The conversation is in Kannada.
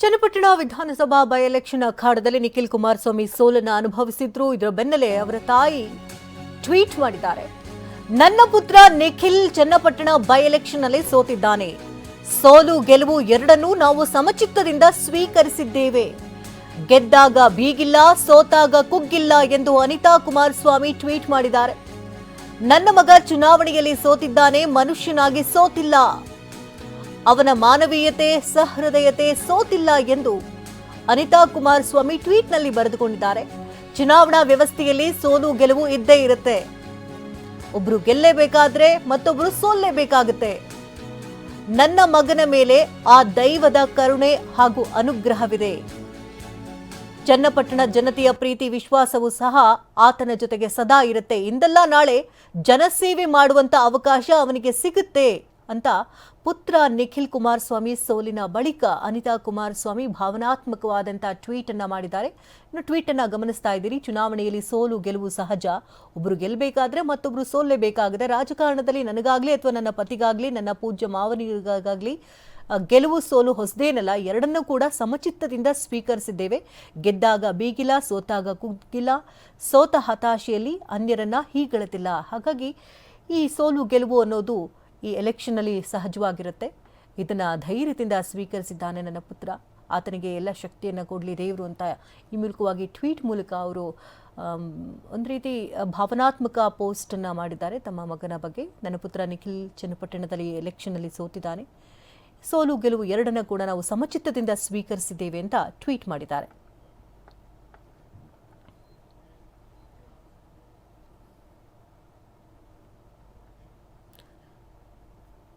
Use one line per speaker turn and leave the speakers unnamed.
ಚನ್ನಪಟ್ಟಣ ವಿಧಾನಸಭಾ ಬೈ ಎಲೆಕ್ಷನ್ ಅಖಾಡದಲ್ಲಿ ನಿಖಿಲ್ ಕುಮಾರಸ್ವಾಮಿ ಸೋಲನ್ನು ಅನುಭವಿಸಿದ್ರು. ಇದರ ಬೆನ್ನಲ್ಲೇ ಅವರ ತಾಯಿ ಟ್ವೀಟ್ ಮಾಡಿದ್ದಾರೆ. ನನ್ನ ಪುತ್ರ ನಿಖಿಲ್ ಚನ್ನಪಟ್ಟಣ ಬೈ ಎಲೆಕ್ಷನ್ನಲ್ಲಿ ಸೋತಿದ್ದಾನೆ. ಸೋಲು ಗೆಲುವು ಎರಡನ್ನೂ ನಾವು ಸಮಚಿತ್ತದಿಂದ ಸ್ವೀಕರಿಸಿದ್ದೇವೆ. ಗೆದ್ದಾಗ ಬೀಗಿಲ್ಲ, ಸೋತಾಗ ಕುಗ್ಗಿಲ್ಲ ಎಂದು ಅನಿತಾ ಕುಮಾರಸ್ವಾಮಿ ಟ್ವೀಟ್ ಮಾಡಿದ್ದಾರೆ. ನನ್ನ ಮಗ ಚುನಾವಣೆಯಲ್ಲಿ ಸೋತಿದ್ದಾನೆ, ಮನುಷ್ಯನಾಗಿ ಸೋತಿಲ್ಲ. ಅವನ ಮಾನವೀಯತೆ, ಸಹೃದಯತೆ ಸೋತಿಲ್ಲ ಎಂದು ಅನಿತಾ ಕುಮಾರಸ್ವಾಮಿ ಟ್ವೀಟ್ನಲ್ಲಿ ಬರೆದುಕೊಂಡಿದ್ದಾರೆ. ಚುನಾವಣಾ ವ್ಯವಸ್ಥೆಯಲ್ಲಿ ಸೋಲು, ಗೆಲುವು ಇದ್ದೇ ಇರುತ್ತೆ. ಒಬ್ರು ಗೆಲ್ಲೇಬೇಕಾದ್ರೆ ಮತ್ತೊಬ್ರು ಸೋಲ್ಲೇಬೇಕಾಗುತ್ತೆ. ನನ್ನ ಮಗನ ಮೇಲೆ ಆ ದೈವದ ಕರುಣೆ ಹಾಗೂ ಅನುಗ್ರಹವಿದೆ. ಚನ್ನಪಟ್ಟಣ ಜನತೆಯ ಪ್ರೀತಿ, ವಿಶ್ವಾಸವೂ ಸಹ ಆತನ ಜೊತೆಗೆ ಸದಾ ಇರುತ್ತೆ. ಇಂದಲ್ಲ ನಾಳೆ ಜನಸೇವೆ ಮಾಡುವಂತ ಅವಕಾಶ ಅವನಿಗೆ ಸಿಗುತ್ತೆ. ಅಂತ ಪುತ್ರ ನಿಖಿಲ್ ಕುಮಾರಸ್ವಾಮಿ ಸೋಲಿನ ಬಳಿಕ ಅನಿತಾ ಕುಮಾರಸ್ವಾಮಿ ಭಾವನಾತ್ಮಕವಾದಂಥ ಟ್ವೀಟ್ ಅನ್ನ ಮಾಡಿದ್ದಾರೆ. ಇನ್ನು ಟ್ವೀಟ್ ಅನ್ನ ಗಮನಿಸ್ತಾ ಇದ್ದೀರಿ. ಚುನಾವಣೆಯಲ್ಲಿ ಸೋಲು, ಗೆಲುವು ಸಹಜ. ಒಬ್ಬರು ಗೆಲ್ಲಬೇಕಾದ್ರೆ ಮತ್ತೊಬ್ರು ಸೋಲ್ಲೇಬೇಕಾಗಿದೆ ರಾಜಕಾರಣದಲ್ಲಿ ನನಗಾಗ್ಲಿ ಅಥವಾ ನನ್ನ ಪತಿಗಾಗ್ಲಿ, ನನ್ನ ಪೂಜ್ಯ ಮಾವನಿಗಾಗ್ಲಿ ಗೆಲುವು ಸೋಲು ಹೊಸದೇನಲ್ಲ, ಎರಡನ್ನೂ ಕೂಡ ಸಮಚಿತ್ತದಿಂದ ಸ್ವೀಕರಿಸಿದ್ದೇವೆ. ಗೆದ್ದಾಗ ಬೀಗಿಲ್ಲ, ಸೋತಾಗ ಕುಗ್ಗಿಲ್ಲ. ಸೋತ ಹತಾಶೆಯಲ್ಲಿ ಅನ್ಯರನ್ನ ಹೀಗಳುತ್ತಿಲ್ಲ ಹಾಗಾಗಿ ಈ ಸೋಲು, ಗೆಲುವು ಅನ್ನೋದು ಈ ಎಲೆಕ್ಷನ್ನಲ್ಲಿ ಸಹಜವಾಗಿರುತ್ತೆ. ಇದನ್ನು ಧೈರ್ಯದಿಂದ ಸ್ವೀಕರಿಸಿದ್ದಾನೆ ನನ್ನ ಪುತ್ರ. ಆತನಿಗೆ ಎಲ್ಲ ಶಕ್ತಿಯನ್ನು ಕೊಡಲಿ ದೇವರು ಅಂತ ಈ ಮೂಲಕವಾಗಿ ಟ್ವೀಟ್ ಮೂಲಕ ಅವರು ಒಂದು ರೀತಿ ಭಾವನಾತ್ಮಕ ಪೋಸ್ಟನ್ನು ಮಾಡಿದ್ದಾರೆ ತಮ್ಮ ಮಗನ ಬಗ್ಗೆ. ನನ್ನ ಪುತ್ರ ನಿಖಿಲ್ ಚನ್ನಪಟ್ಟಣದಲ್ಲಿ ಎಲೆಕ್ಷನ್ನಲ್ಲಿ ಸೋತಿದ್ದಾನೆ. ಸೋಲು ಗೆಲುವು ಎರಡನ್ನೂ ಕೂಡ ನಾವು ಸಮಚಿತ್ತದಿಂದ ಸ್ವೀಕರಿಸಿದ್ದೇವೆ ಅಂತ ಟ್ವೀಟ್ ಮಾಡಿದ್ದಾರೆ.